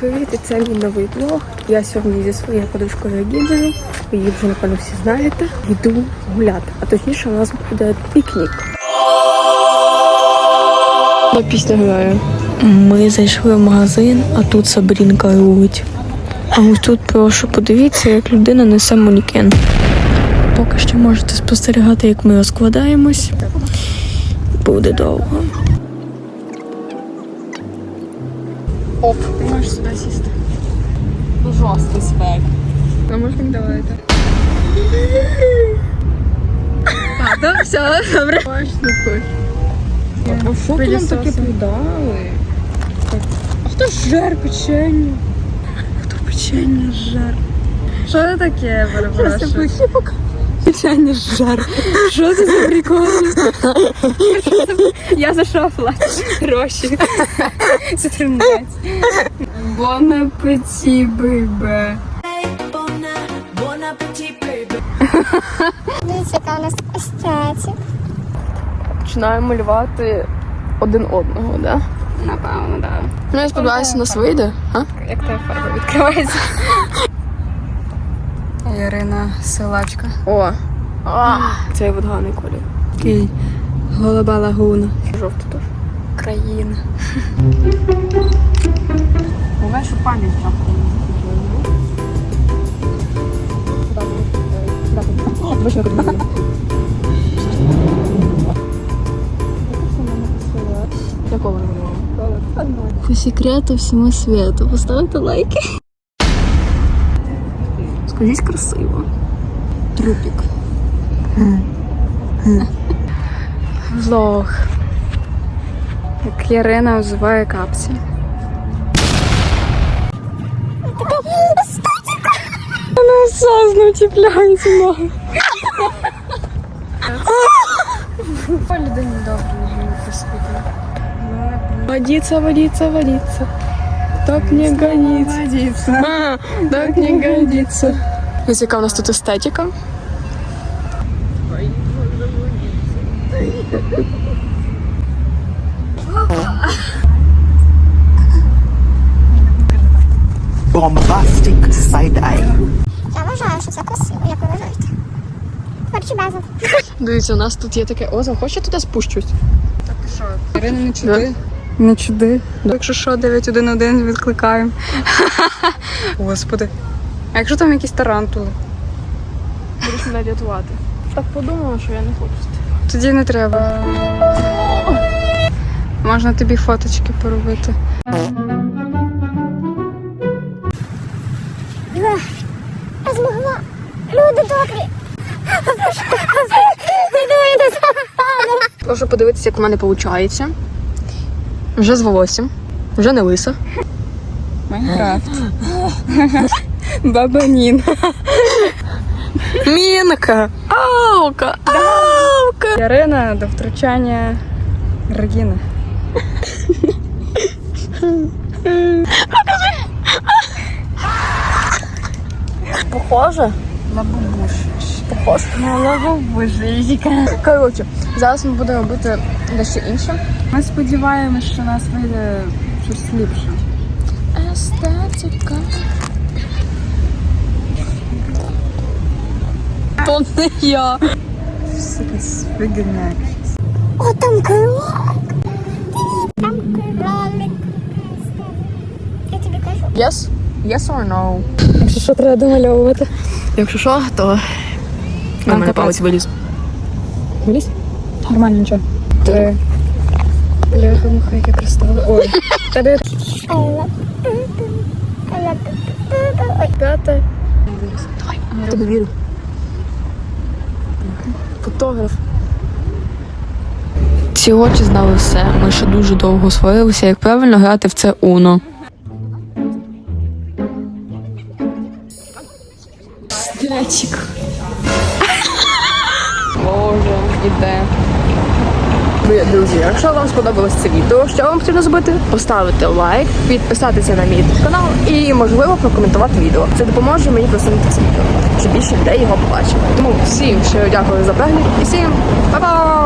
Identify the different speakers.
Speaker 1: привіт! І це мій новий блог. Я сьогодні зі своєю подружкою Регіною, ви її вже напевно всі знаєте. Йду гуляти. А точніше, у нас буде пікнік. Пісня грає. Ми зайшли в магазин, а тут Сабрінка робить. А ось тут прошу подивіться, як людина несе манекен. Поки що можете спостерігати, як ми розкладаємось. Буде довго. Оп, ти можеш сюди сісти. Ну, жорсткий спек. Може, не давайте. А, да, все, добре. А що ти нам таке подали? А хто жер печення? Хто печення жер?
Speaker 2: Що це таке, перепрошую?
Speaker 1: Печення жар. Що це за прикол? Я за що плачу? Гроші.
Speaker 2: Це тринадцять.
Speaker 1: Бон апеті, бейбе.
Speaker 3: Дивіться, яка у нас естетик.
Speaker 1: Починаємо малювати один одного, да?
Speaker 2: Напевно, так.
Speaker 1: Ну, я сподіваюся, у нас вийде, а?
Speaker 2: Як твоя фарба відкривається? Ірина Силачка.
Speaker 1: О! Цей от гарний колір.
Speaker 2: Такий голуба лагуна.
Speaker 1: Жовтий теж.
Speaker 2: Країна. Буває, що пам'ять
Speaker 1: малювала?
Speaker 3: По секрету всьому світу. Поставте лайки.
Speaker 1: Скажіть красиво.
Speaker 2: Трупік.
Speaker 1: Влог.
Speaker 2: Як Ірина взиває капці. Вона сазну чіпляється ноги. По людині добре жінку світло.
Speaker 1: Водиться, водиться, водиться. Так не годится.
Speaker 2: Водиться.
Speaker 1: А, так не годится. Ось яка у нас тут естетика.
Speaker 4: side eye.
Speaker 3: Я вважаю, що це красиво, як ви вважаєте. Творчий безлад.
Speaker 1: Дивіться, у нас тут є таке озеро. Хочеш я туди спущусь?
Speaker 2: Так Ірина, не чуди. Не чуди. Якщо що, 911 відкликаємо. Господи. А якщо там якісь тарантули?
Speaker 1: Будеш мене рятувати. Так подумала, що я не хочу.
Speaker 2: Тоді не треба. Можна тобі фоточки поробити.
Speaker 3: Я змогла. Люди добрі.
Speaker 1: Прошу подивитися, як у мене виходить. Вже з волоссям. Вже не лиса.
Speaker 2: Майнкрафт. Баба Нін.
Speaker 1: Мінка! Аука! Аука!
Speaker 2: Ярина до втручання Регіни.
Speaker 1: Похоже?
Speaker 2: Лабубуш.
Speaker 1: Похоже.
Speaker 2: Ну, лабубуш, Ізіка.
Speaker 1: Коротше, зараз ми будемо робити дещо інше.
Speaker 2: Ми сподіваємось, що у нас вийде щось ліпше.
Speaker 1: Естетика. То не я.
Speaker 2: Сука, свигня.
Speaker 3: О, там кролик. Там кролик. Я тобі кажу.
Speaker 1: Yes? Yes or no?
Speaker 2: Якщо що, треба домальовувати.
Speaker 1: Якщо що, то
Speaker 2: Нам
Speaker 1: на мене
Speaker 2: капець.
Speaker 1: палець виліз.
Speaker 2: Влізь? Нормально, нічого. Три. Бляха, муха, яке пристало. Ой. Тебе
Speaker 1: П'яте. Тобі вірю. Фотограф. Ці очі знали все. Ми ще дуже довго сварилися, як правильно грати в це Уно. Стрячик. Боже, іде. Друзі! Якщо вам сподобалось це відео, що вам потрібно зробити? Поставити лайк, підписатися на мій канал і, можливо, прокоментувати відео. Це допоможе мені просунути це відео, щоб більше людей його побачили. Тому всім ще дякую за перегляд і всім па-па!